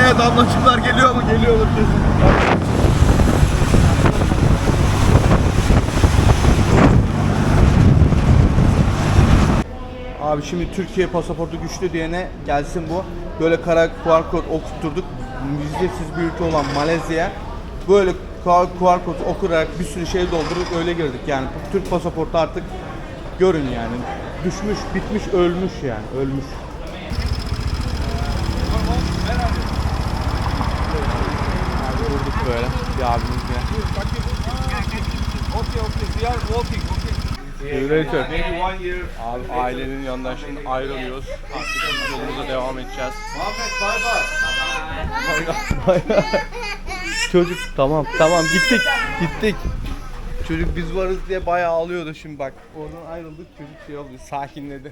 Evet damlacıklar geliyor mu? Geliyorlar kesin. Abi şimdi Türkiye pasaportu güçlü diyene gelsin bu. Böyle kara QR kod okutturduk. Vizesiz bir ülke olan Malezya. Böyle QR kodu okurarak bir sürü şey doldurup öyle girdik yani. Türk pasaportu artık görün yani. Düşmüş, bitmiş, ölmüş yani. Ölmüş. Abi durduk böyle bir abimizle. Later. Abi ailenin yanından şimdi ayrılıyoruz. Artık yolumuza devam edeceğiz. Çocuk tamam tamam gittik gittik. Çocuk biz varız diye bayağı ağlıyordu şimdi bak. Oradan ayrıldık çocuk şey oldu sakinledi.